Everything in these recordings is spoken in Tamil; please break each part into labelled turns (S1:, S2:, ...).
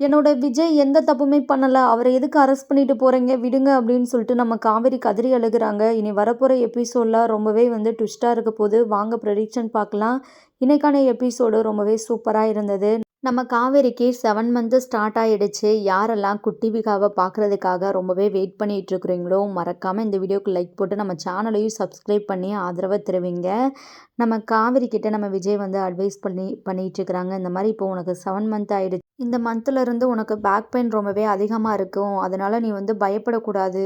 S1: என்னோட விஜய் எந்த தப்புமே பண்ணலை. அவரை எதுக்கு அரெஸ்ட் பண்ணிட்டு போகிறீங்க விடுங்க அப்படின்னு சொல்லிட்டு நம்ம காவேரி கதறி அழுகுறாங்க. இனி வரப்போகிற எபிசோடில் ரொம்பவே வந்து ட்விஸ்ட்டாக இருக்க போது வாங்க ப்ரெடிக்ஷன் பார்க்கலாம். இன்றைக்கான எபிசோடு ரொம்பவே சூப்பராக இருந்தது. நம்ம காவேரிக்கு செவன் மந்த்து ஸ்டார்ட் ஆகிடுச்சு யாரெல்லாம் குட்டி விகாவை பார்க்குறதுக்காக ரொம்பவே வெயிட் பண்ணிகிட்டு இருக்கிறீங்களோ மறக்காமல் இந்த வீடியோக்கு லைக் போட்டு நம்ம சேனலையும் சப்ஸ்கிரைப் பண்ணி ஆதரவை தருவீங்க. நம்ம காவேரி கிட்டே நம்ம விஜய் வந்து அட்வைஸ் பண்ணி பண்ணிகிட்டு இருக்கிறாங்க. இந்த மாதிரி இப்போ உனக்கு செவன் மந்த் ஆகிடுச்சு இந்த மந்த்லேருந்து உனக்கு பேக் பெயின் ரொம்பவே அதிகமாக இருக்கும். அதனால் நீ வந்து பயப்படக்கூடாது.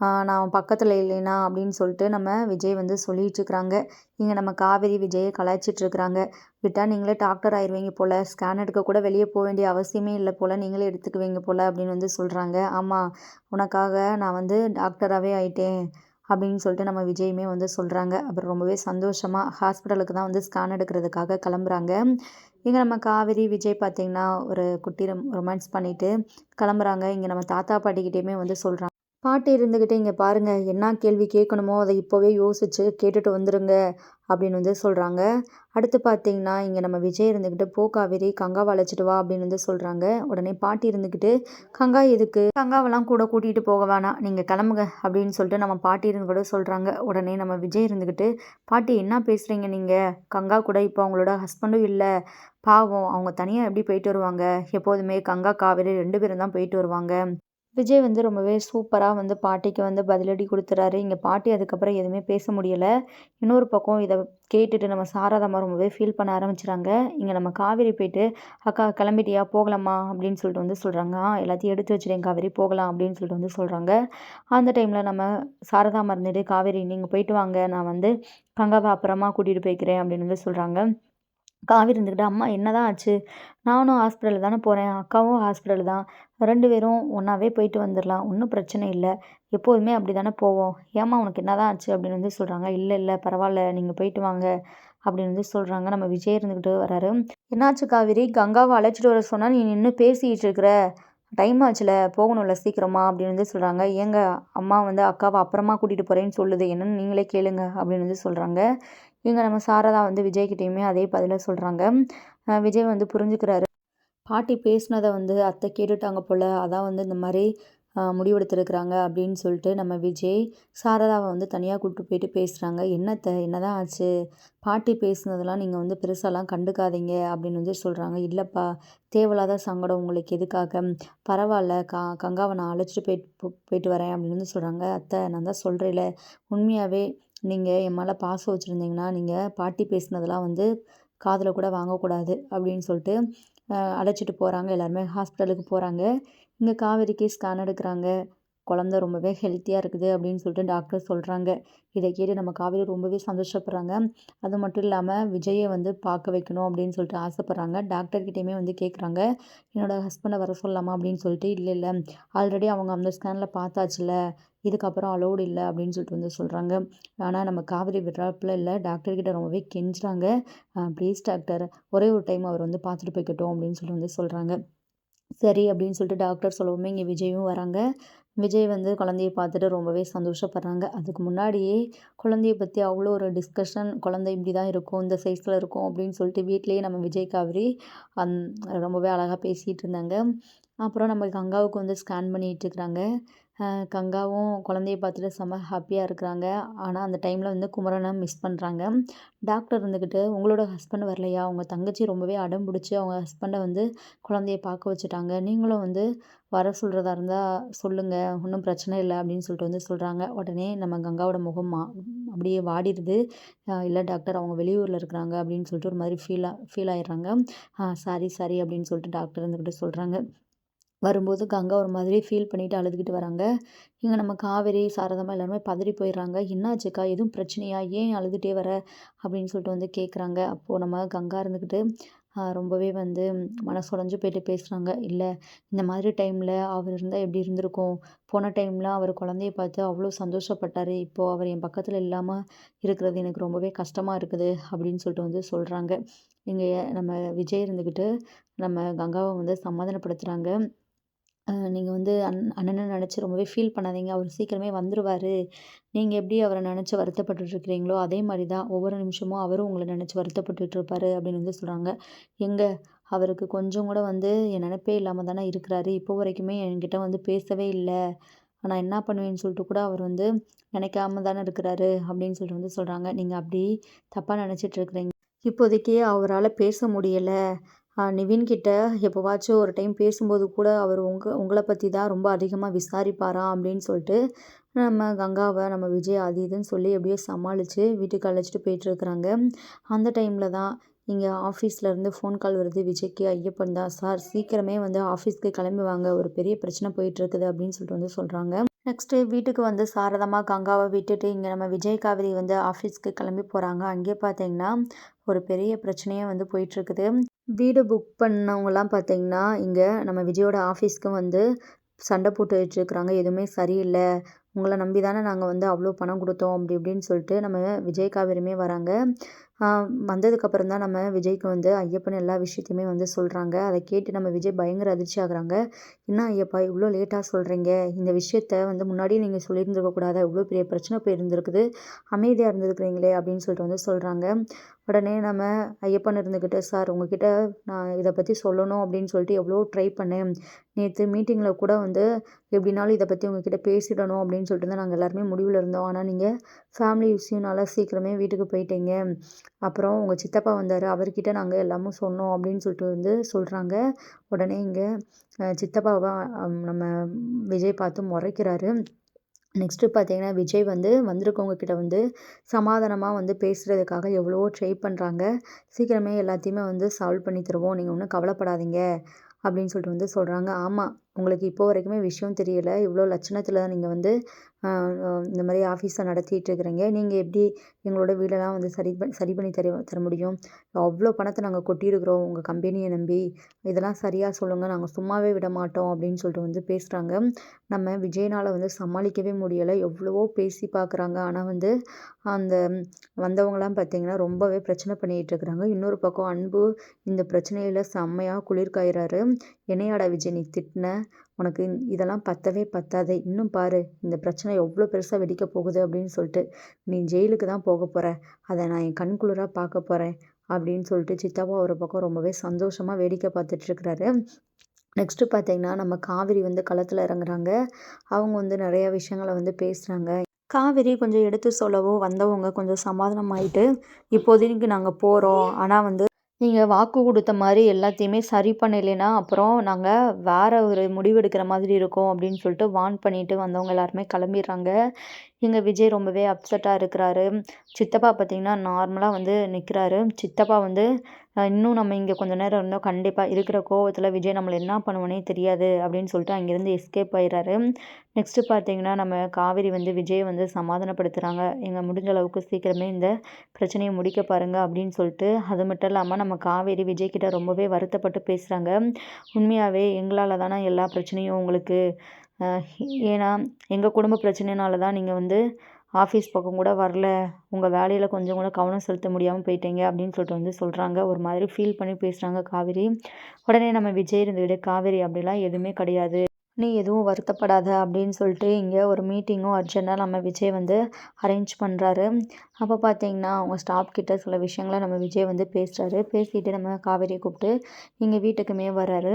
S1: நான் பக்கத்தில் இல்லைனா அப்படின்னு சொல்லிட்டு நம்ம விஜய் வந்து சொல்லிகிட்ருக்குறாங்க இங்கே நம்ம காவேரி விஜயை கலாய்ச்சிட்ருக்குறாங்க விட்டால் நீங்களே டாக்டர் ஆயிடுவீங்க போல். ஸ்கேன் எடுக்க கூட வெளியே போக வேண்டிய அவசியமே இல்லை போல். நீங்களே எடுத்துக்குவீங்க போல் அப்படின்னு வந்து சொல்கிறாங்க ஆமாம் உனக்காக நான் வந்து டாக்டராகவே ஆயிட்டேன் அப்படின்னு சொல்லிட்டு நம்ம விஜயுமே வந்து சொல்கிறாங்க அப்புறம் ரொம்பவே சந்தோஷமாக ஹாஸ்பிட்டலுக்கு தான் வந்து ஸ்கேன் எடுக்கிறதுக்காக கிளம்புறாங்க. இங்கே நம்ம காவேரி விஜய் பார்த்திங்கன்னா ஒரு குட்டி ரொமான்ஸ் பண்ணிவிட்டு கிளம்புறாங்க. இங்கே நம்ம தாத்தா பாட்டிக்கிட்டேயுமே வந்து சொல்கிறாங்க பாட்டி இருந்துக்கிட்டே இங்கே பாருங்கள் என்ன கேள்வி கேட்கணுமோ அதை இப்போவே யோசித்து கேட்டுட்டு வந்துடுங்க அப்படின்னு வந்து சொல்கிறாங்க அடுத்து பார்த்தீங்கன்னா இங்கே நம்ம விஜய் இருந்துக்கிட்டு போ காவேரி கங்காவை அழைச்சிட்டு வா அப்படின்னு வந்து சொல்கிறாங்க உடனே பாட்டி இருந்துக்கிட்டு கங்கா எதுக்கு? கங்காவெல்லாம் கூட கூட்டிகிட்டு போக வேணாம். நீங்கள் கிளம்புங்க அப்படின்னு சொல்லிட்டு நம்ம பாட்டி இருந்து கூட சொல்கிறாங்க உடனே நம்ம விஜய் இருந்துக்கிட்டு பாட்டி என்ன பேசுகிறீங்க நீங்கள் கங்கா கூட இப்போ அவங்களோட ஹஸ்பண்டும் இல்லை. பாவம் அவங்க தனியாக எப்படி போயிட்டு வருவாங்க? எப்போதுமே கங்கா காவேரி ரெண்டு பேரும் தான் போயிட்டு வருவாங்க. விஜய் வந்து ரொம்பவே சூப்பராக வந்து பாட்டிக்கு வந்து பதிலடி கொடுத்துறாரு. இங்கே பாட்டி அதுக்கப்புறம் எதுவுமே பேச முடியலை. இன்னொரு பக்கம் இதை கேட்டுட்டு நம்ம சாரதாமா ரொம்பவே ஃபீல் பண்ண ஆரம்பிச்சிட்டாங்க இங்கே நம்ம காவேரி போயிட்டு அக்கா கிளம்பிட்டியா? போகலாமா? அப்படின்னு சொல்லிட்டு வந்து சொல்கிறாங்க எல்லாத்தையும் எடுத்து வச்சுட்டேன் காவேரி போகலாம். அப்படின்னு சொல்லிட்டு வந்து சொல்கிறாங்க அந்த டைமில் நம்ம சாரதாமா இருந்துட்டு காவேரி நீங்கள் போயிட்டு வாங்க. நான் வந்து கங்காவை அப்புறமா கூட்டிகிட்டு போய்க்கிறேன். அப்படின்னு வந்து சொல்கிறாங்க காவேரி இருந்துக்கிட்டு அம்மா என்ன தான் ஆச்சு? நானும் ஹாஸ்பிட்டல் தானே போகிறேன் அக்காவும் ஹாஸ்பிட்டல் தான். ரெண்டு பேரும் ஒன்றாவே போயிட்டு வந்துடலாம் ஒன்றும் பிரச்சனை இல்லை. எப்போதுமே அப்படி தானே போவோம். ஏம்மா உனக்கு என்ன தான் ஆச்சு? அப்படின்னு வந்து சொல்கிறாங்க இல்லை இல்லை பரவாயில்ல. நீங்கள் போயிட்டு வாங்க. அப்படின்னு வந்து சொல்கிறாங்க நம்ம விஜய் இருந்துக்கிட்டு வராரு. என்னாச்சு காவேரி? கங்காவை அழைச்சிட்டு வர சொன்னால் நீ நின்று பேசிக்கிட்டு இருக்கிற. டைம் ஆச்சுல. போகணும்ல சீக்கிரமா. அப்படின்னு வந்து சொல்கிறாங்க ஏங்க அம்மா வந்து அக்காவை அப்புறமா கூட்டிகிட்டு போகிறேன்னு சொல்லுது. என்னன்னு நீங்களே கேளுங்க. அப்படின்னு வந்து சொல்கிறாங்க இங்கே நம்ம சாரதா வந்து விஜய்கிட்டையுமே அதே பதிலை சொல்கிறாங்க விஜய் வந்து புரிஞ்சுக்கிறாரு. பாட்டி பேசினதை வந்து அத்தை கேட்டுட்டாங்க போல் அதான் வந்து இந்த மாதிரி முடிவெடுத்துருக்குறாங்க அப்படின்னு சொல்லிட்டு நம்ம விஜய் சாரதாவை வந்து தனியாக கூப்பிட்டு போயிட்டு பேசுகிறாங்க என்னத்தை என்னதான் ஆச்சு? பாட்டி பேசுனதெல்லாம் நீங்கள் வந்து பெருசாலாம் கண்டுக்காதீங்க அப்படின்னு வந்து சொல்கிறாங்க இல்லைப்பா தேவையில்லாத சங்கடம் உங்களுக்கு எதுக்காக? பரவாயில்ல கா கங்காவை நான் அழைச்சிட்டு போயிட்டு போயிட்டு வரேன் அப்படின்னு வந்து சொல்கிறாங்க அத்தை நான் தான் சொல்கிறேன்ல உண்மையாகவே நீங்கள் என் மேலே பாசம் வச்சுருந்தீங்கன்னா நீங்கள் பாட்டி பேசினதெல்லாம் வந்து காதில் கூட வாங்கக்கூடாது அப்படின்னு சொல்லிட்டு அழைச்சிட்டு போகிறாங்க எல்லாருமே ஹாஸ்பிட்டலுக்கு போகிறாங்க இங்கே காவேரிக்கு ஸ்கேன் எடுக்கிறாங்க. குழந்த ரொம்பவே ஹெல்த்தியாக இருக்குது அப்படின்னு சொல்லிட்டு டாக்டர் சொல்கிறாங்க இதை கேட்டு நம்ம காவேரி ரொம்பவே சந்தோஷப்படுறாங்க. அது மட்டும் இல்லாமல் விஜயை வந்து பார்க்க வைக்கணும் அப்படின்னு சொல்லிட்டு ஆசைப்பட்றாங்க. டாக்டர்கிட்டையுமே வந்து கேட்குறாங்க என்னோடய ஹஸ்பண்டை வர சொல்லலாமா அப்படின்னு சொல்லிட்டு இல்லை இல்லை. ஆல்ரெடி அவங்க அந்த ஸ்கேனில் பார்த்தாச்சுல இதுக்கப்புறம் அலோடு இல்லை அப்படின்னு சொல்லிட்டு வந்து சொல்கிறாங்க ஆனால் நம்ம காவிரி விடுறாப்புல இல்லை. டாக்டர்கிட்ட ரொம்பவே கெஞ்சுறாங்க. ப்ளீஸ் டாக்டர் ஒரே ஒரு டைம் அவர் வந்து பார்த்துட்டு போய்க்கட்டும் அப்படின்னு சொல்லி வந்து சொல்கிறாங்க சரி அப்படின்னு சொல்லிட்டு டாக்டர் சொல்லவுமே இங்கே விஜயும் வராங்க. விஜய் வந்து குழந்தைய பார்த்துட்டு ரொம்பவே சந்தோஷப்படுறாங்க. அதுக்கு முன்னாடியே குழந்தைய பற்றி அவ்வளோ ஒரு டிஸ்கஷன் குழந்தை இப்படி தான் இருக்கும் இந்த சைஸில் இருக்கும் அப்படின்னு சொல்லிட்டு வீட்லேயே நம்ம விஜய் காவிரி அந் ரொம்பவே அழகாக பேசிகிட்டு இருந்தாங்க. அப்புறம் நம்ம கங்காவுக்கு வந்து ஸ்கேன் பண்ணிகிட்டு இருக்கிறாங்க. கங்காவும் குழந்தைய பார்த்துட்டு செம்ம ஹாப்பியாக இருக்கிறாங்க. ஆனால் அந்த டைமில் வந்து குமரனை மிஸ் பண்ணுறாங்க டாக்டர் இருந்துக்கிட்டு உங்களோட ஹஸ்பண்ட் வரலையா? உங்கள் தங்கச்சி ரொம்பவே அடம் பிடிச்சி அவங்க ஹஸ்பண்டை வந்து குழந்தைய பார்க்க வச்சுட்டாங்க. நீங்களும் வந்து வர சொல்கிறதா இருந்தால் சொல்லுங்கள் ஒன்றும் பிரச்சனை இல்லை. அப்படின்னு சொல்லிட்டு வந்து சொல்கிறாங்க உடனே நம்ம கங்காவோட முகம் மா அப்படியே வாடிடுது. இல்லை டாக்டர் அவங்க வெளியூரில் இருக்கிறாங்க. அப்படின்னு சொல்லிட்டு ஒரு மாதிரி ஃபீலாக ஃபீல் ஆயிடுறாங்க. சாரி சாரி அப்படின்னு சொல்லிட்டு டாக்டர் இருந்துக்கிட்டு சொல்கிறாங்க வரும்போது கங்கா ஒரு மாதிரி ஃபீல் பண்ணிவிட்டு அழுதுகிட்டு வராங்க. இங்கே நம்ம காவேரி சாரதமாக எல்லாருமே பதறி போயிடுறாங்க. என்னாச்சுக்கா? எதுவும் பிரச்சனையா? ஏன் அழுதுகிட்டே வர? அப்படின்னு சொல்லிட்டு வந்து கேட்குறாங்க அப்போது நம்ம கங்கா இருந்துக்கிட்டு ரொம்பவே வந்து மனசுடைஞ்சு போயிட்டு பேசுகிறாங்க இல்லை இந்த மாதிரி டைமில் அவர் இருந்தால் எப்படி இருந்திருக்கும்? போன டைமில் அவர் குழந்தைய பார்த்து அவ்வளோ சந்தோஷப்பட்டார். இப்போது அவர் என் பக்கத்தில் இல்லாமல் இருக்கிறது எனக்கு ரொம்பவே கஷ்டமாக இருக்குது. அப்படின்னு சொல்லிட்டு வந்து சொல்கிறாங்க இங்கே நம்ம விஜய் இருந்துக்கிட்டு நம்ம கங்காவை வந்து சமாதானப்படுத்துகிறாங்க நீங்கள் வந்து அண் அண்ணனை நினச்சி ரொம்பவே ஃபீல் பண்ணாதீங்க. அவர் சீக்கிரமே வந்துடுவார் நீங்கள் எப்படி அவரை நினச்சி வருத்தப்பட்டுட்ருக்கிறீங்களோ அதே மாதிரி தான் ஒவ்வொரு நிமிஷமும் அவரும் உங்களை நினச்சி வருத்தப்பட்டுட்ருப்பாரு அப்படின்னு வந்து சொல்கிறாங்க எங்கே? அவருக்கு கொஞ்சம் கூட வந்து என் நினைப்பே இல்லாமல் தானே இருக்கிறாரு. இப்போ வரைக்குமே என்கிட்ட வந்து பேசவே இல்லை. நான் என்ன பண்ணுவேன்னு சொல்லிட்டு கூட அவர் வந்து நினைக்காம தானே இருக்கிறாரு அப்படின்னு சொல்லிட்டு வந்து சொல்கிறாங்க நீங்கள் அப்படி தப்பாக நினச்சிட்டு இருக்கிறீங்க இப்போதைக்கு அவரால் பேச முடியலை. நிவின்கிட்ட எப்போவாச்சும் ஒரு டைம் பேசும்போது கூட அவர் உங்க உங்களை பற்றி தான் ரொம்ப அதிகமாக விசாரிப்பாரா அப்படின்னு சொல்லிட்டு நம்ம கங்காவை நம்ம விஜய் அது இதுன்னு சொல்லி எப்படியோ சமாளித்து வீட்டுக்கு அழைச்சிட்டு போயிட்டுருக்குறாங்க அந்த டைமில் தான் இங்கே ஆஃபீஸ்லேருந்து ஃபோன் கால் வருது விஜய்க்கு ஐயப்பன் தான். சார் சீக்கிரமே வந்து ஆஃபீஸ்க்கு கிளம்பி வாங்க ஒரு பெரிய பிரச்சனை போயிட்டுருக்குது அப்படின்னு சொல்லிட்டு வந்து சொல்கிறாங்க நெக்ஸ்ட்டு வீட்டுக்கு வந்து சாரதமாக கங்காவை விட்டுட்டு இங்கே நம்ம விஜய் காவிரி வந்து ஆஃபீஸ்க்கு கிளம்பி போகிறாங்க அங்கே பார்த்தீங்கன்னா ஒரு பெரிய பிரச்சனையே வந்து போயிட்டுருக்குது. வீடு புக் பண்ணவங்கலாம் பார்த்தீங்கன்னா இங்கே நம்ம விஜயோட ஆஃபீஸ்க்கு வந்து சண்டை போட்டு வச்சுருக்குறாங்க எதுவுமே சரியில்லை. உங்களை நம்பி தானே நாங்கள் வந்து அவ்வளோ பணம் கொடுத்தோம் அப்படி இப்படின்னு சொல்லிட்டு நம்ம விஜய் காவேரியுமே வராங்க. வந்ததுக்கப்புறம் தான் நம்ம விஜய்க்கு வந்து ஐயப்பன் எல்லா விஷயத்தையுமே வந்து சொல்கிறாங்க அதை கேட்டு நம்ம விஜய் பயங்கர அதிர்ச்சி ஆகுறாங்க. என்ன ஐயப்பா இவ்வளோ லேட்டாக சொல்கிறீங்க இந்த விஷயத்த வந்து முன்னாடியே நீங்கள் சொல்லியிருந்துருக்கக்கூடாது இவ்வளோ பெரிய பிரச்சனை போயிருந்துருக்குது. அமைதியாக இருந்திருக்கிறீங்களே அப்படின்னு சொல்லிட்டு வந்து சொல்கிறாங்க உடனே நம்ம ஐயப்பன் இருந்துக்கிட்டு சார் உங்ககிட்ட நான் இதை பற்றி சொல்லணும் அப்படின்னு சொல்லிட்டு எவ்வளோ ட்ரை பண்ணேன். நேற்று மீட்டிங்கில் கூட வந்து எப்படினாலும் இதை பற்றி உங்ககிட்ட பேசிடணும் அப்படின்னு சொல்லிட்டு தான் நாங்கள் எல்லாருமே முடிவில் இருந்தோம். ஆனால் நீங்கள் ஃபேமிலி விஷயம்னால சீக்கிரமே வீட்டுக்கு போயிட்டீங்க. அப்புறம் உங்கள் சித்தப்பா வந்தார் அவர்கிட்ட நாங்கள் எல்லாமும் சொன்னோம் அப்படின்னு சொல்லிட்டு வந்து சொல்கிறாங்க உடனே இங்கே சித்தப்பாவை நம்ம விஜய் பார்த்து முறைக்கிறாரு. நெக்ஸ்ட்டு பார்த்தீங்கன்னா விஜய் வந்து வந்திருக்கவங்க கிட்ட வந்து சமாதானமாக வந்து பேசுகிறதுக்காக எவ்வளவோ ட்ரை பண்ணுறாங்க சீக்கிரமே எல்லாத்தையுமே வந்து சால்வ் பண்ணி தருவோம். நீங்கள் ஒன்றும் கவலைப்படாதீங்க. அப்படின்னு சொல்லிட்டு வந்து சொல்கிறாங்க ஆமாம் உங்களுக்கு இப்போ வரைக்குமே விஷயம் தெரியலை. இவ்வளோ லட்சணத்தில் நீங்கள் வந்து இந்த மாதிரி ஆஃபீஸை நடத்திட்டு இருக்கிறீங்க. நீங்கள் எப்படி எங்களோட வீடெல்லாம் வந்து சரி பண்ணி சரி பண்ணி தர தர முடியும்? அவ்வளோ பணத்தை நாங்கள் கொட்டியிருக்கிறோம். உங்கள் கம்பெனியை நம்பி. இதெல்லாம் சரியாக சொல்லுங்கள் நாங்கள் சும்மாவே விட மாட்டோம் அப்படின்னு சொல்லிட்டு வந்து பேசுகிறாங்க நம்ம விஜய்னால் வந்து சமாளிக்கவே முடியலை. எவ்வளவோ பேசி பார்க்குறாங்க ஆனால் வந்து அந்த வந்தவங்களாம் பார்த்திங்கன்னா ரொம்பவே பிரச்சனை பண்ணிகிட்டு இருக்கிறாங்க. இன்னொரு பக்கம் அன்பு இந்த பிரச்சனையில் செம்மையாக குளிர்காயிறாரு என்னையாடா விஜய் நீ திட்டின? உனக்கு இதெல்லாம் பத்தவே பத்தாதே. இன்னும் பாரு இந்த பிரச்சனை எவ்வளோ பெருசாக வெடிக்க போகுது அப்படின்னு சொல்லிட்டு நீ ஜெயிலுக்கு தான் போக போகிற அதை நான் என் கண்குளிராக பார்க்க போகிறேன் அப்படின்னு சொல்லிட்டு சித்தாவா ஒரு பக்கம் ரொம்பவே சந்தோஷமாக வேடிக்கை பார்த்துட்ருக்குறாரு நெக்ஸ்ட்டு பார்த்தீங்கன்னா நம்ம காவிரி வந்து களத்தில் இறங்குறாங்க. அவங்க வந்து நிறையா விஷயங்களை வந்து பேசுகிறாங்க காவிரி கொஞ்சம் எடுத்து சொல்லவோ வந்தவங்க கொஞ்சம் சமாதானம் ஆகிட்டு இப்போதைக்கு நாங்கள் போகிறோம் ஆனால் வந்து நீங்கள் வாக்கு கொடுத்த மாதிரி எல்லாத்தையுமே சரி பண்ணலைன்னா அப்புறம் நாங்கள் வேறு ஒரு முடிவு எடுக்கிற மாதிரி இருக்கோம் அப்படின்னு சொல்லிட்டு வார்ன் பண்ணிட்டு வந்தவங்க எல்லாருமே கிளம்பிடுறாங்க. எங்கள் விஜய் ரொம்பவே அப்செட்டாக இருக்கிறாரு. சித்தப்பா பார்த்திங்கன்னா நார்மலாக வந்து நிற்கிறாரு சித்தப்பா வந்து இன்னும் நம்ம இங்கே கொஞ்சம் நேரம் இருந்தோம். கண்டிப்பாக இருக்கிற கோவத்தில் விஜய் நம்மளை என்ன பண்ணுவோனே தெரியாது அப்படின்னு சொல்லிட்டு அங்கேருந்து எஸ்கேப் ஆயிடுறாரு. நெக்ஸ்ட்டு பார்த்தீங்கன்னா நம்ம காவேரி வந்து விஜயை வந்து சமாதானப்படுத்துகிறாங்க எங்கள் முடிஞ்ச அளவுக்கு சீக்கிரமே இந்த பிரச்சனையை முடிக்க பாருங்கள் அப்படின்னு சொல்லிட்டு அது மட்டும் இல்லாமல் நம்ம காவேரி விஜய்கிட்ட ரொம்பவே வருத்தப்பட்டு பேசுகிறாங்க உண்மையாகவே எங்களால் தானே எல்லா பிரச்சனையும் உங்களுக்கு ஏன்னா எங்கள் குடும்ப பிரச்சனைனால தான் நீங்கள் வந்து ஆஃபீஸ் பக்கம் கூட வரல. உங்கள் வேலையில் கொஞ்சம் கூட கவனம் செலுத்த முடியாமல் போயிட்டீங்க அப்படின்னு சொல்லிட்டு வந்து சொல்கிறாங்க ஒரு மாதிரி ஃபீல் பண்ணி பேசுகிறாங்க காவேரி. உடனே நம்ம விஜய் இருந்துக்கிட்டு காவேரி அப்படிலாம் எதுவுமே கிடையாது. நீ எதுவும் வருத்தப்படாத அப்படின்னு சொல்லிட்டு இங்கே ஒரு மீட்டிங்கும் அர்ஜென்ட்டாக நம்ம விஜய் வந்து அரேஞ்ச் பண்ணுறாரு அப்போ பார்த்தீங்கன்னா அவங்க ஸ்டாஃப் கிட்ட சில விஷயங்களை நம்ம விஜய் வந்து பேசுகிறாரு பேசிட்டு நம்ம காவேரியை கூப்பிட்டு இங்கே வீட்டுக்குமே வர்றாரு.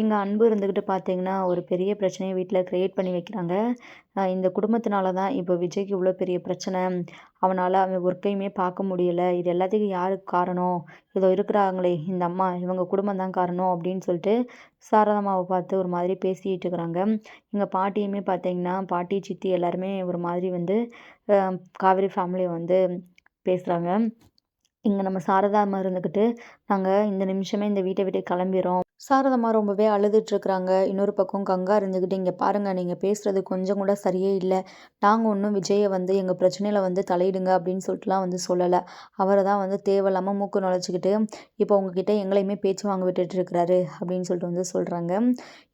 S1: இங்கே அன்பு இருந்துக்கிட்டு பார்த்தீங்கன்னா ஒரு பெரிய பிரச்சனையை வீட்டில் க்ரியேட் பண்ணி வைக்கிறாங்க. இந்த குடும்பத்தினால தான் இப்போ விஜய்க்கு இவ்வளோ பெரிய பிரச்சனை. அவனால் அவன் ஒர்க்கையுமே பார்க்க முடியலை. இது எல்லாத்துக்கும் யாருக்கு காரணம்? இதோ இருக்கிறாங்களே இந்த அம்மா இவங்க குடும்பம் தான் காரணம் அப்படின்னு சொல்லிட்டு சாரதாமாவை பார்த்து ஒரு மாதிரி பேசிகிட்டு இருக்கிறாங்க. எங்கள் பாட்டியுமே பார்த்தீங்கன்னா பாட்டி சித்தி எல்லாருமே ஒரு மாதிரி வந்து காவேரி ஃபேமிலியை வந்து பேசுகிறாங்க இங்கே நம்ம சாரதாம்மா இருந்துக்கிட்டு நாங்கள் இந்த நிமிஷமே இந்த வீட்டை விட்டு கிளம்பிடுறோம் சாரதம்மா ரொம்பவே அழுதுட்ருக்குறாங்க இன்னொரு பக்கம் கங்கா இருந்துக்கிட்டு இங்கே பாருங்கள் நீங்கள் பேசுகிறது கொஞ்சம் கூட சரியே இல்லை. நாங்கள் ஒன்றும் விஜயை வந்து எங்கள் பிரச்சனையில் வந்து தலையிடுங்க அப்படின்னு சொல்லிட்டுலாம் வந்து சொல்லலை. அவரை தான் வந்து தேவையில்லாமல் மூக்கு நுழைச்சிக்கிட்டு இப்போ உங்ககிட்ட எங்களையுமே பேச்சு வாங்க விட்டுட்டு இருக்கிறாரு அப்படின்னு சொல்லிட்டு வந்து சொல்கிறாங்க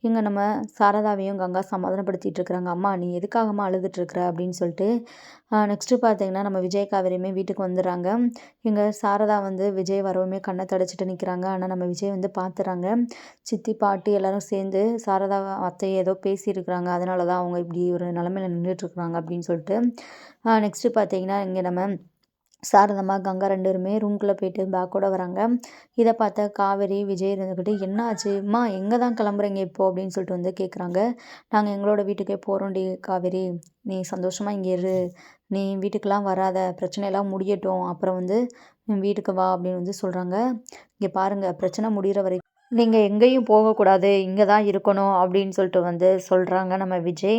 S1: இங்கே நம்ம சாரதாவையும் கங்கா சமாதானப்படுத்திட்டு இருக்கிறாங்க. அம்மா நீ எதுக்காகம்மா அழுதுட்டுருக்குற? அப்படின்னு சொல்லிட்டு நெக்ஸ்ட்டு பார்த்தீங்கன்னா நம்ம விஜய் காவேரியுமே வீட்டுக்கு வந்துடுறாங்க. இங்கே சாரதா வந்து விஜய் வரவுமே கண்ணை தடைச்சிட்டு நிற்கிறாங்க ஆனால் நம்ம விஜய் வந்து பார்த்துறாங்க சித்தி பாட்டி எல்லோரும் சேர்ந்து சாரதா அத்தை ஏதோ பேசியிருக்கிறாங்க. அதனால தான் அவங்க இப்படி ஒரு நிலமையில நின்றுட்டுருக்குறாங்க அப்படின்னு சொல்லிட்டு. நெக்ஸ்ட்டு பார்த்தீங்கன்னா இங்கே நம்ம சாரதாம்மா கங்கா ரெண்டு பேருமே ரூம்குள்ளே போயிட்டு பேக்கோட வராங்க. இதை பார்த்த காவேரி விஜய் இருந்துக்கிட்டு என்ன ஆச்சு எங்கே தான் கிளம்புறீங்க இப்போது அப்படின்னு சொல்லிட்டு வந்து கேட்குறாங்க நாங்கள் எங்களோட வீட்டுக்கே போகிறோம்டி காவேரி. நீ சந்தோஷமாக இங்கே இரு. நீ வீட்டுக்கெலாம் வராத பிரச்சனையெல்லாம் முடியட்டும் அப்புறம் வந்து வீட்டுக்கு வா அப்படின்னு வந்து சொல்கிறாங்க இங்கே பாருங்கள் பிரச்சனை முடிகிற வரைக்கும் நீங்கள் எங்கேயும் போகக்கூடாது இங்கே தான் இருக்கணும் அப்படின்னு சொல்லிட்டு வந்து சொல்கிறாங்க நம்ம விஜய்.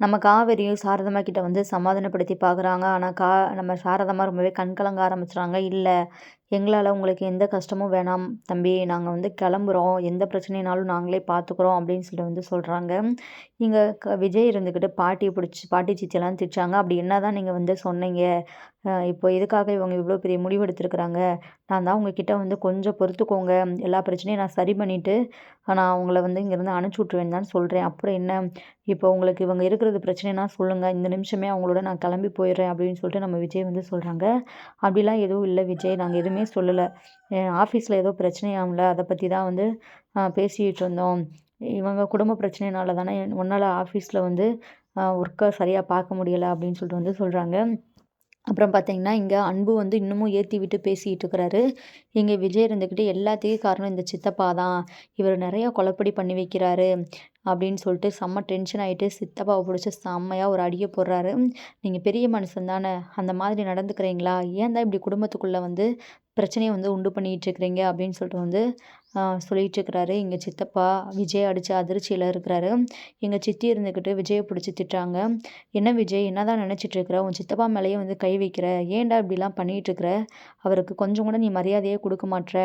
S1: நம்ம காவேரியும் சாரதம்மா கிட்ட வந்து சமாதானப்படுத்தி பார்க்குறாங்க. ஆனால் கா நம்ம சாரதம்மா ரொம்பவே கண்கலங்க ஆரம்பிச்சுறாங்க. இல்லை எங்களால் உங்களுக்கு எந்த கஷ்டமும் வேணாம் தம்பி. நாங்கள் வந்து கிளம்புறோம். எந்த பிரச்சனைனாலும் நாங்களே பார்த்துக்குறோம் அப்படின்னு சொல்லிட்டு வந்து சொல்கிறாங்க இங்கே க விஜய் இருந்துக்கிட்டு பாட்டி பிடிச்சி பாட்டி சித்தியெல்லாம் திட்டாங்க. அப்படி என்ன தான் நீங்கள் வந்து சொன்னீங்க? இப்போ எதுக்காக இவங்க இவ்வளோ பெரிய முடிவு எடுத்திருக்கிறாங்க? நான் தான் உங்ககிட்ட வந்து கொஞ்சம் பொறுத்துக்கோங்க. எல்லா பிரச்சனையும் நான் சரி பண்ணிவிட்டு நான் உங்களை வந்து இங்கேருந்து அனுப்பிச்சி விட்ருவேன் தான் சொல்கிறேன் அப்புறம் என்ன? இப்போ உங்களுக்கு இவங்க இருக்கிறது பிரச்சனைனா சொல்லுங்கள் இந்த நிமிஷமே அவங்களோட நான் கிளம்பி போயிடுறேன் அப்படின்னு சொல்லிட்டு நம்ம விஜய் வந்து சொல்கிறாங்க அப்படிலாம் எதுவும் இல்லை விஜய். நாங்கள் எதுவுமே சொல்லலை. ஆஃபீஸில் ஏதோ பிரச்சனையாகல அதை பற்றி தான் வந்து பேசிகிட்டு இருந்தோம். இவங்க குடும்ப பிரச்சனைனால தானே உன்னால் ஆஃபீஸில் வந்து ஒர்க்கை சரியாக பார்க்க முடியலை அப்படின்னு சொல்லிட்டு வந்து சொல்கிறாங்க அப்புறம் பார்த்தீங்கன்னா இங்கே அன்பு வந்து இன்னமும் ஏற்றி விட்டு பேசிகிட்டு இருக்கிறாரு இங்கே விஜய் இருந்துக்கிட்டு எல்லாத்தையும் காரணம் இந்த சித்தப்பா தான். இவர் நிறையா கொலப்படி பண்ணி வைக்கிறாரு அப்படின்னு சொல்லிட்டு செம்ம டென்ஷன் ஆகிட்டு சித்தப்பாவை பிடிச்சி செம்மையாக ஒரு அடியை போடுறாரு. நீங்கள் பெரிய மனுஷன் தானே அந்த மாதிரி நடந்துக்கிறீங்களா? ஏன் தான் இப்படி குடும்பத்துக்குள்ளே வந்து பிரச்சனையை வந்து உண்டு பண்ணிகிட்டு இருக்கிறீங்க அப்படின்னு சொல்லிட்டு வந்து சொல்லிகிட்ருக்கறாரு எங்கள் சித்தப்பா விஜய் அடித்து அதிர்ச்சியில் இருக்கிறாரு. எங்கள் சித்தி இருந்துக்கிட்டு விஜயை பிடிச்சி திட்டுறாங்க. என்ன விஜய் என்ன தான் நினச்சிட்ருக்குற உன் சித்தப்பா மேலேயே வந்து கை வைக்கிற. ஏன்டா இப்படிலாம் பண்ணிகிட்ருக்குற அவருக்கு கொஞ்சம் கூட நீ மரியாதையே கொடுக்க மாட்ற.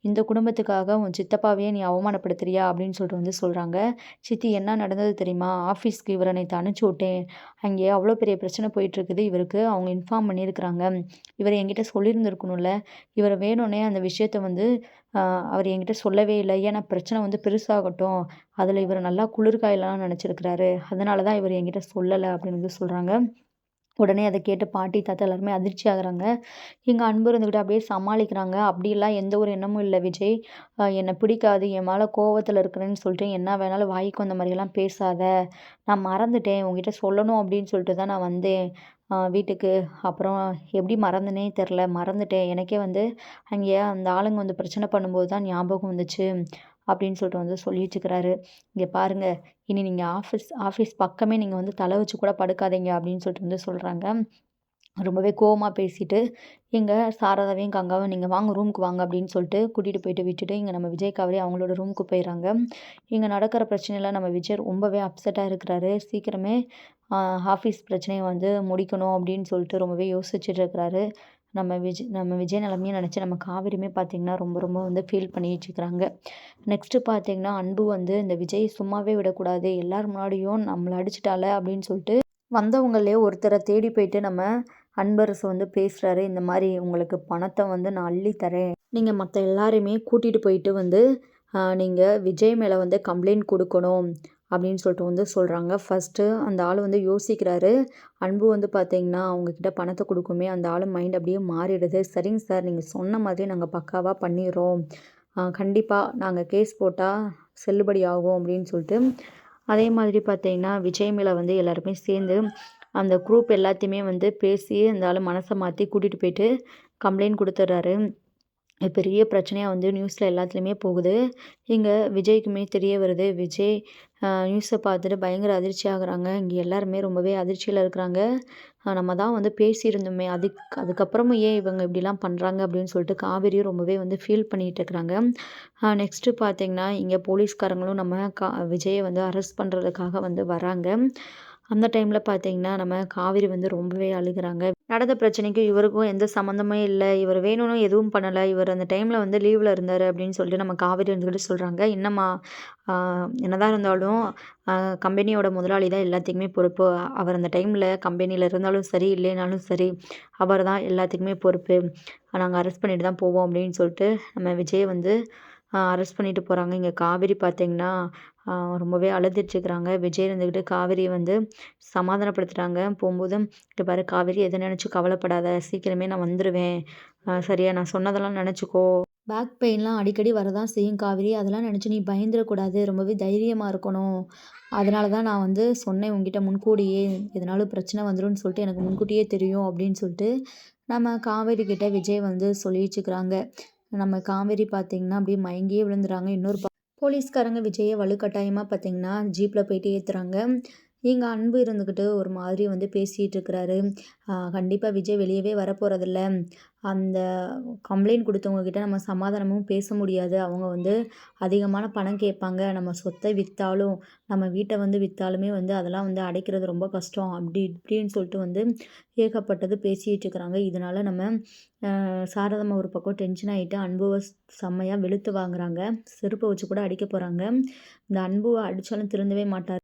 S1: இந்த குடும்பத்துக்காக உன் சித்தப்பாவையே நீ அவமானப்படுத்துறியா? அப்படின்னு சொல்லிட்டு வந்து சொல்கிறாங்க சித்தி என்ன நடந்தது தெரியுமா? ஆஃபீஸ்க்கு இவரை நேற்று அனுப்பிச்சி விட்டேன். அங்கே அவ்வளோ பெரிய பிரச்சனை போயிட்டுருக்குது இவருக்கு அவங்க இன்ஃபார்ம் பண்ணியிருக்கிறாங்க. இவர் என்கிட்ட சொல்லியிருந்துருக்கணும்ல. இவரை வேணும்னே அந்த விஷயத்த வந்து அவர் என்கிட்ட சொல்லவே இல்லை. ஏன்னா பிரச்சனை வந்து பெருசாகட்டும். அதில் இவர் நல்லா குளிர்காயிலாம் நினச்சிருக்கிறாரு. அதனால தான் இவர் என்கிட்ட சொல்லலை அப்படின்னு வந்து சொல்கிறாங்க உடனே அதை கேட்டு பாட்டி தாத்தா எல்லாருமே அதிர்ச்சி ஆகுறாங்க. எங்கள் அன்பு இருந்துக்கிட்டு அப்படியே சமாளிக்கிறாங்க. அப்படிலாம் எந்த ஒரு எண்ணமும் இல்லை விஜய். என்னை பிடிக்காது. என் மேலே கோவத்தில் இருக்கிறேன்னு சொல்லிட்டு என்ன வேணாலும் வாய்க்கு வந்த மாதிரியெல்லாம் பேசாத. நான் மறந்துட்டேன். உங்ககிட்ட சொல்லணும் அப்படின்னு சொல்லிட்டு தான் நான் வந்தேன். வீட்டுக்கு. அப்புறம் எப்படி மறந்துனே தெரில மறந்துட்டேன். எனக்கே வந்து அங்கே அந்த ஆளுங்க வந்து பிரச்சனை பண்ணும்போது தான் ஞாபகம் வந்துச்சு அப்படின்னு சொல்லிட்டு வந்து சொல்லிட்டுருக்கிறாரு இங்கே பாருங்கள் இனி நீங்கள் ஆஃபீஸ் ஆஃபீஸ் பக்கமே நீங்கள் வந்து தலை வச்சு கூட படுக்காதீங்க அப்படின்னு சொல்லிட்டு வந்து சொல்கிறாங்க ரொம்பவே கோவமாக பேசிட்டு எங்கள் சாரதாவையும் கங்காவும் நீங்கள் வாங்க ரூமுக்கு வாங்க அப்படின்னு சொல்லிட்டு கூட்டிகிட்டு போயிட்டு விட்டுட்டு இங்கே நம்ம விஜய் அவங்களோட ரூமுக்கு போயிடறாங்க. இங்கே நடக்கிற பிரச்சனையில் நம்ம விஜய் ரொம்பவே அப்செட்டாக இருக்கிறாரு. சீக்கிரமே ஆஃபீஸ் பிரச்சனையை வந்து முடிக்கணும் அப்படின்னு சொல்லிட்டு ரொம்பவே யோசிச்சுட்டு இருக்கிறாரு. நம்ம விஜய் நம்ம விஜய் நிலமையும் நினச்சி நம்ம காவிரியுமே பார்த்திங்கன்னா ரொம்ப ரொம்ப வந்து ஃபீல் பண்ணிகிட்டு இருக்கிறாங்க. நெக்ஸ்ட்டு பார்த்திங்கன்னா அன்பு வந்து இந்த விஜய் சும்மாவே விடக்கூடாது. எல்லார் முன்னாடியும் நம்மளை அடிச்சிட்டால அப்படின்னு சொல்லிட்டு வந்தவங்களே ஒருத்தரை தேடி போயிட்டு நம்ம அன்பரசு வந்து பேசுகிறாரு இந்த மாதிரி உங்களுக்கு பணத்தை வந்து நான் அள்ளி தரேன். நீங்கள் மற்ற எல்லாரையுமே கூட்டிகிட்டு போயிட்டு வந்து நீங்கள் விஜய் மேலே வந்து கம்ப்ளைண்ட் கொடுக்கணும். அப்படின்னு சொல்லிட்டு வந்து சொல்கிறாங்க ஃபஸ்ட்டு அந்த ஆள் வந்து யோசிக்கிறாரு. அன்பு வந்து பார்த்தீங்கன்னா அவங்கக்கிட்ட பணத்தை கொடுக்குமே அந்த ஆள் மைண்ட் அப்படியே மாறிடுது. சரிங்க சார் நீங்கள் சொன்ன மாதிரி நாங்கள் பக்காவாக பண்ணிடுறோம். கண்டிப்பாக நாங்கள் கேஸ் போட்டால் செல்லுபடி ஆகும் அப்படின்னு சொல்லிட்டு. அதே மாதிரி பார்த்தீங்கன்னா விஜய் மேலே வந்து எல்லாருமே சேர்ந்து அந்த குரூப் எல்லாத்தையுமே வந்து பேசி அந்த ஆள் மனசை மாற்றி கூட்டிகிட்டு போயிட்டு கம்ப்ளைண்ட் கொடுத்துட்றாரு. பெரிய பிரச்சனையாக வந்து நியூஸில் எல்லாத்துலேயுமே போகுது. இங்கே விஜய்க்குமே தெரிய வருது. விஜய் நியூஸை பார்த்துட்டு பயங்கர அதிர்ச்சி ஆகுறாங்க. இங்கே எல்லாருமே ரொம்பவே அதிர்ச்சியில் இருக்கிறாங்க. நம்ம தான் வந்து பேசியிருந்தோமே அதுக்கு அதுக்கப்புறமும் ஏன் இவங்க இப்படிலாம் பண்ணுறாங்க அப்படின்னு சொல்லிட்டு காவேரியும் ரொம்பவே வந்து ஃபீல் பண்ணிகிட்டு இருக்கிறாங்க. நெக்ஸ்ட்டு பார்த்திங்கன்னா இங்கே போலீஸ்காரங்களும் நம்ம கா விஜயை வந்து அரெஸ்ட் பண்ணுறதுக்காக வந்து வராங்க. அந்த டைமில் பார்த்தீங்கன்னா நம்ம காவேரி வந்து ரொம்பவே அழுகிறாங்க. நடந்த பிரச்சனைக்கும் இவருக்கும் எந்த சம்மந்தமே இல்லை. இவர் வேணும்னு எதுவும் பண்ணலை. இவர் அந்த டைமில் வந்து லீவில் இருந்தார் அப்படின்னு சொல்லிட்டு நம்ம காவிரி இருந்துக்கிட்டு சொல்கிறாங்க என்னம்மா என்னதான் இருந்தாலும் கம்பெனியோட முதலாளி தான் எல்லாத்துக்குமே பொறுப்பு. அவர் அந்த டைமில் கம்பெனியில் இருந்தாலும் சரி இல்லைனாலும் சரி அவர் தான் எல்லாத்துக்குமே பொறுப்பு. நாங்கள் அரெஸ்ட் பண்ணிட்டு தான் போவோம் அப்படின்னு சொல்லிட்டு நம்ம விஜய் வந்து அரெஸ்ட் பண்ணிட்டு போகிறாங்க இங்கே காவேரி பார்த்தீங்கன்னா ரொம்பவே அழுதுட்டுருக்குறாங்க. விஜய் இருந்துக்கிட்டு காவேரியை வந்து சமாதானப்படுத்துகிறாங்க போகும்போது இங்கே பாரு காவேரி எதை நினச்சி கவலைப்படாத சீக்கிரமே நான் வந்துடுவேன் சரியா நான் சொன்னதெல்லாம் நினச்சிக்கோ. பேக் பெயின்லாம் அடிக்கடி வரதான் செய்யும் காவேரி. அதெல்லாம் நினச்சி நீ பயந்துடக்கூடாது. ரொம்பவே தைரியமாக இருக்கணும். அதனால தான் நான் வந்து சொன்னேன் உங்ககிட்ட முன்கூடியே எதனாலும் பிரச்சனை வந்துடும் சொல்லிட்டு எனக்கு முன்கூட்டியே தெரியும் அப்படின்னு சொல்லிட்டு நம்ம காவேரி கிட்ட விஜய் வந்து சொல்லிச்சுக்கிறாங்க நம்ம காவேரி பார்த்திங்கன்னா அப்படியே மயங்கியே விழுந்துறாங்க. இன்னொரு போலீஸ்காரங்க விஜயை வலுக்கட்டாயமாக பார்த்திங்கன்னா ஜீப்பில் போயிட்டு ஏற்றுறாங்க இங்கே அன்பு இருந்துக்கிட்டு ஒரு மாதிரி வந்து பேசிகிட்டு இருக்கிறாரு கண்டிப்பாக விஜய் வெளியவே வரப்போகிறதில்ல அந்த கம்ப்ளைண்ட் கொடுத்தவங்கக்கிட்ட நம்ம சமாதானமும் பேச முடியாது. அவங்க வந்து அதிகமான பணம் கேட்பாங்க. நம்ம சொத்தை விற்றாலும் நம்ம வீட்டை வந்து விற்றாலுமே வந்து அதெல்லாம் வந்து அடைக்கிறது ரொம்ப கஷ்டம். அப்படி இப்படின்னு சொல்லிட்டு வந்து ஏகப்பட்டது பேசிகிட்டு இருக்கிறாங்க இதனால் நம்ம சாரதம்மா ஒரு பக்கம் டென்ஷன் ஆகிட்டு அன்புவை செம்மையாக வெளுத்து வாங்குறாங்க. செருப்பை வச்சு கூட அடிக்க போகிறாங்க இந்த அன்புவை அடித்தாலும் திருந்தவே மாட்டார்.